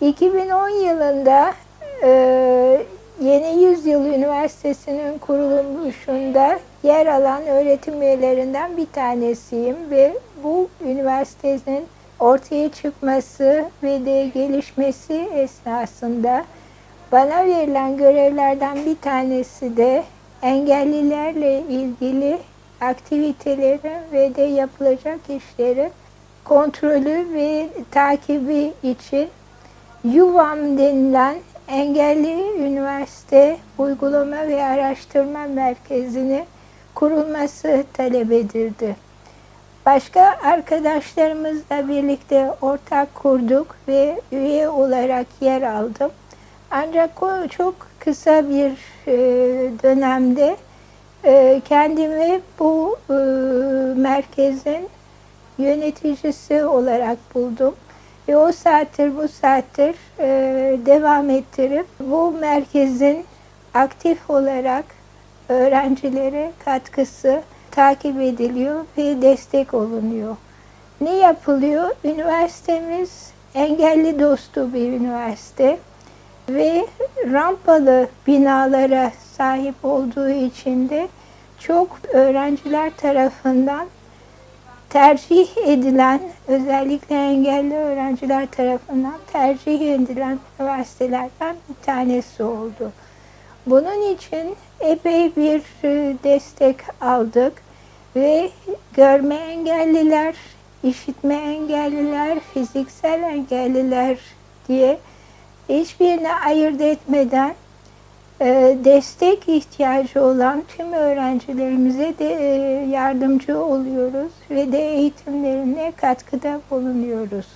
2010 yılında e, Yeni Yüzyıl Üniversitesi'nin kuruluşunda yer alan öğretim üyelerinden bir tanesiyim ve bu üniversitenin ortaya çıkması ve de gelişmesi esnasında bana verilen görevlerden bir tanesi de engellilerle ilgili aktivitelerin ve de yapılacak işlerin kontrolü ve takibi için YUVAM denilen Engelli Üniversite Uygulama ve Araştırma Merkezi'ni kurulması talep edildi. Başka arkadaşlarımızla birlikte ortak kurduk ve üye olarak yer aldım. Ancak o çok kısa bir e, dönemde e, kendimi bu e, merkezin yöneticisi olarak buldum. Ve o saattir bu saattir e, devam ettirip bu merkezin aktif olarak öğrencilere katkısı takip ediliyor ve destek olunuyor. Ne yapılıyor? Üniversitemiz engelli dostu bir üniversite ve rampalı binalara sahip olduğu için de çok öğrenciler tarafından tercih edilen, özellikle engelli öğrenciler tarafından tercih edilen üniversitelerden bir tanesi oldu. Bunun için epey bir e, destek aldık ve görme engelliler, işitme engelliler, fiziksel engelliler diye hiçbirini ayırt etmeden destek ihtiyacı olan tüm öğrencilerimize de e, yardımcı oluyoruz ve de eğitimlerine katkıda bulunuyoruz.